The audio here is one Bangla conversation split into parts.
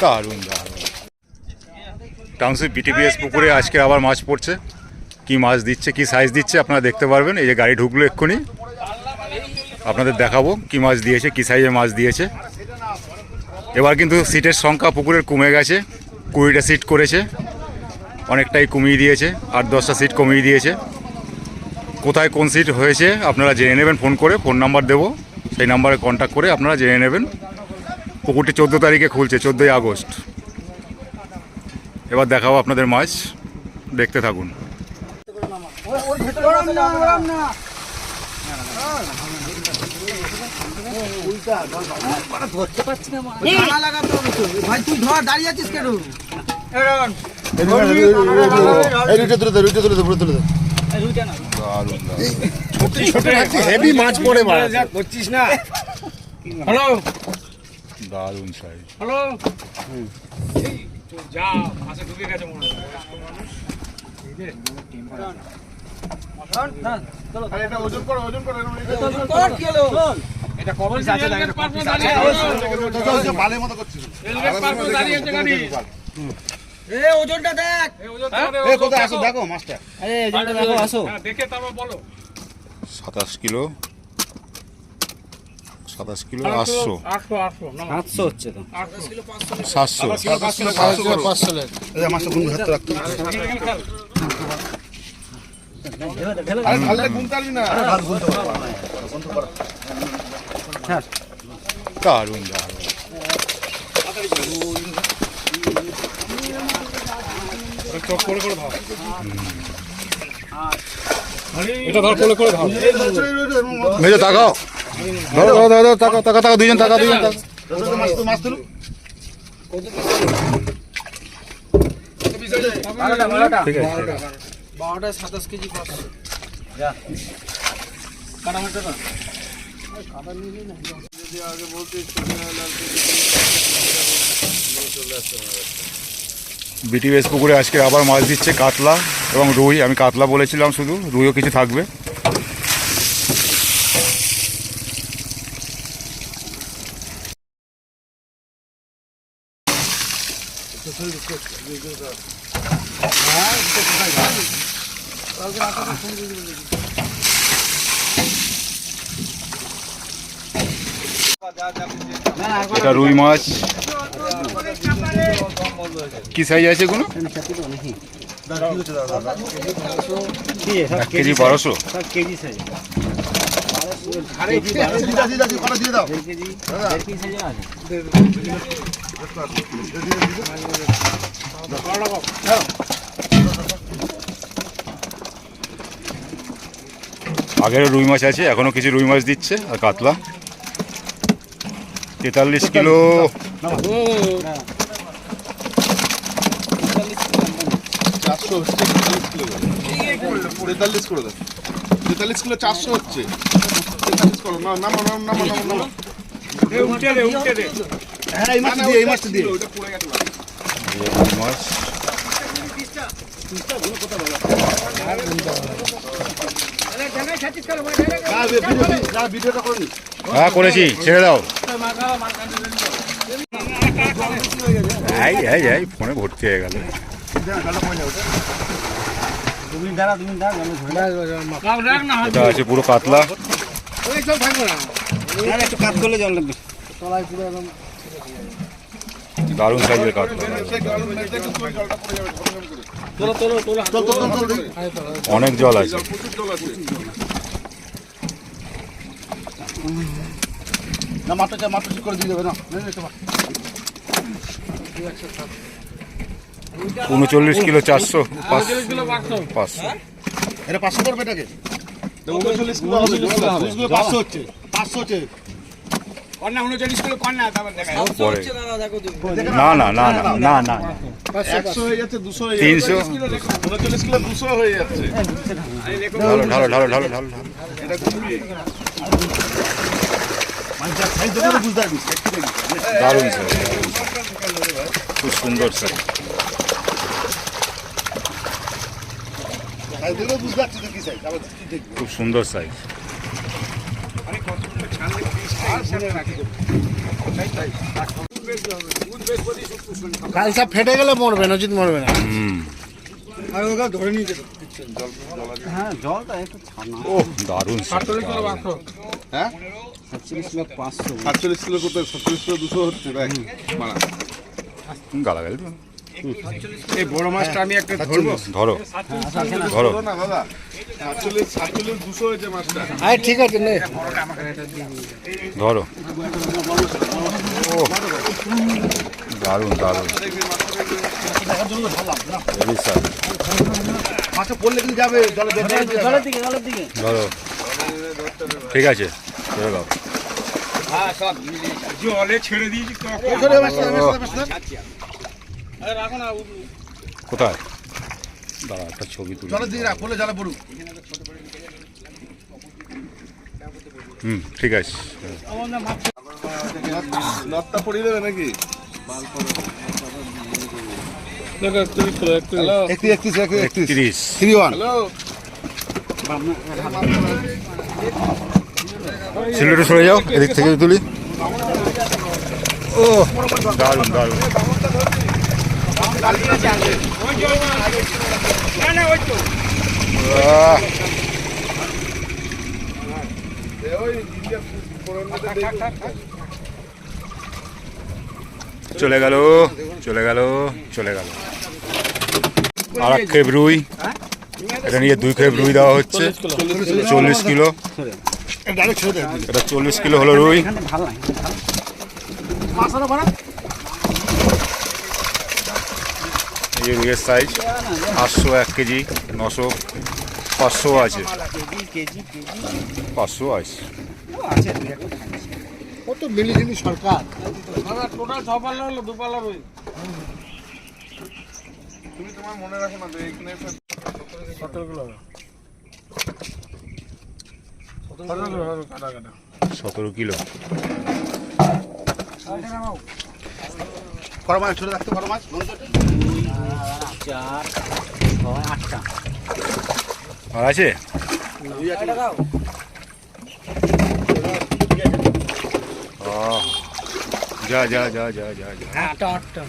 দারুণ দারুণ। টাউনশিপ বিটিপিএস পুকুরে আজকে আবার মাছ পড়ছে। কি মাছ দিচ্ছে কি সাইজ দিচ্ছে আপনারা দেখতে পারবেন। এই যে গাড়ি ঢুকলো এক্ষুনি। আপনাদের দেখাবো কি মাছ দিয়েছে কি সাইজের মাছ দিয়েছে। এবার কিন্তু সিটের সংখ্যা পুকুরের কমে গেছে। কুড়িটা সিট করেছে। অনেকটাই কমিয়ে দিয়েছে। আট দশটা সিট কমিয়ে দিয়েছে। কোথায় কোন সিট হয়েছে, আপনারা জেনে নেবেন ফোন করে ফোন নাম্বার দেবো। সেই নাম্বারে কন্ট্যাক্ট করে আপনারা জেনে নেবেন। পুকুরটি চোদ্দ তারিখে খুলছে, চোদ্দোই আগস্ট। এবার দেখাবো আপনাদের মাছ দেখতে থাকুন। দাঁড়িয়ে আছিস কেন তুলে দে হেভি মাছ পড়ে মাছ করছিস না হ্যালো দারুণ সাইজ হ্যালো যা মাছে ঢুকে গেছে মনে আরে এটা ওজন করো ওজন করো কবল আছে। না এটা কবল আছে বালের মতো করছিস এ ওজনটা দেখ। কোথায় আসো? দেখো মাছটা। আরে ওজনটা দেখো আসো। দেখে তারপর বলো। সাতাশ কিলো। সাতাশ কিলো আটশো 800 800 700 হচ্ছে তো। 800 কিলো 500 সাতশো। এই মাছটা গুন হাতে রাখতে আরে ঢাললে গুনতে পারবি না। দারুণ দারুণ। মেজো তাকাও। ধরো ধরো ধরো ধরো, তাকাও তাকা তাকা দুজন তাকা দুজন তাকা মাছ তো মাছ তুলো ঠিক আছে ঠিক আছে। বারোটা সাতাশ কেজি পাঁচশো বিটিএস পুকুরে আজকে আবার মাছ দিচ্ছে কাতলা এবং রুই। আমি কাতলা বলেছিলাম শুধু, রুইও কিছু থাকবে। এটা রুই মাছ। কি সাইজ আছে কোনো কেজি বারোশো? কেজি সাইজ আগেরও রুই মাছ আছে, এখনও কিছু রুই মাছ দিচ্ছে, আর কাতলা। তেতাল্লিশ কিলো চারশো হচ্ছে তেতাল্লিশ কিলো করে দাও তেতাল্লিশ কিলো চারশো হচ্ছে তেতাল্লিশ করো না নামো নামো নামো নামো নামো উঠে দে উঠে দে হ্যাঁ এই মাছটা দিয়ে এই মাছটা দিয়ে ভিডিওটা করে নি হ্যাঁ করেছি, ছেড়ে দাও। এই এই ফোনে ভর্তি হয়ে গেল। এটা আছে পুরো কাতলা। দারুণ সাইজের কাতলা। অনেক জল আছে। না মাত্র মাত্র ঠিক করে দিয়ে দেবে না। উনচল্লিশ কিলো চারশো পাঁচশো। এটা পাঁচশো করবে এটাকে? উনচল্লিশ কিলো পাঁচশো হচ্ছে পাঁচশো হচ্ছে। না তিনশো। ঢালো ঢালো ঢালো ঢালো ঢালো দারুণ খুব সুন্দর দেখবি। খুব সুন্দর সাইজ কালসা ফেটে গেলে মরবে নচিত মরবে না। হুম। আর ওকে ধরে নিয়ে হ্যাঁ জলটা একটু ছানা। ও দারুণ হ্যাঁ? সাতচল্লিশ কিলো পাঁচশো। সাতচল্লিশ কিলো করতে সাতচল্লিশ কিলো দুশো হচ্ছে দেখ মারা। গালাগালি। এই বড় মাছটা আমি একটা ধরবো? ধরো। ধরো। না আরে ঠিক আছে নে। ধরো। ও দারুণ দারুণ। মাছে পড়লে কিন্তু যাবে জলে বেঁধে যাবে। জলের দিকে জলের দিকে। ধরো। ঠিক আছে ছেড়ে দাও। জলে ছেড়ে দিয়েছি এই ধরে মাছটা, মাছটা, মাছটা। কোথায়? দাঁড়া একটা ছবি তুলি। জলের দিকে রাখ পড়লে জলে পড়ুক। হুম ঠিক আছে। নটটা পড়িয়ে দেবে নাকি? একত্রিশ একত্রিশ। একত্রিশ তিরিশ থ্রি ওয়ান। হ্যালো। সিলেটে সরে যাও এদিক থেকে তুলি। ও দারুণ দারুণ। না না ওই তো আহ, চলে গেল চলে গেল চলে গেল। আর এক খেপ রুই। এটা নিয়ে দুই খেপ রুই দেওয়া হচ্ছে। চল্লিশ কিলো। এটা চল্লিশ কিলো হলো রুই। এখানে ভালো লাগে মাছটা ভাড়া এই যে রুইয়ের সাইজ আটশো এক কেজি নশো পাঁচশো আছে। কেজি কেজি কেজি পাঁচশো আছে। কত সরকার? টোটাল ছ পাল্লা হলো দু পাল্লা রই তুমি তোমার মনে রাখো না সতেরো কিলো। বড় মাছ ছোট রাখতে বড় মাছ চার ছয় আটটা আর আছে যা যা যা যা যা যা। আটটা আটটা।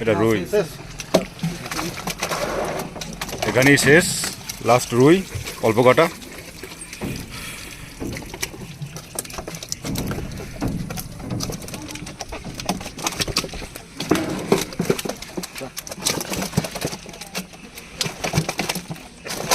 এটা রুই। এখানেই শেষ লাস্ট রুই অল্প কটা।